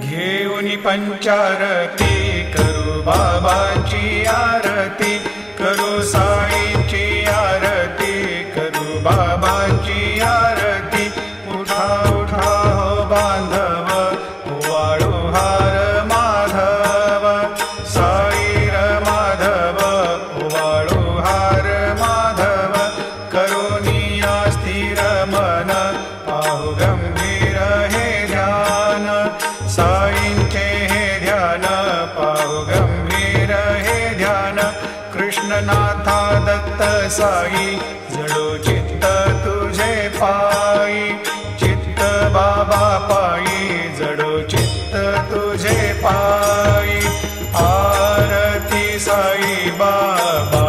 घेऊन पंचारती करू बाबाची आरती करू साईची आरती करू बाबाची आरती. साईंचे हे ध्यान पाव गंभीर हे ध्यान. कृष्णनाथा दत्त साई जडो चित्त तुझे पायी चित्त बाबा पायी जडो चित्त तुझे पायी आरती साई बाबा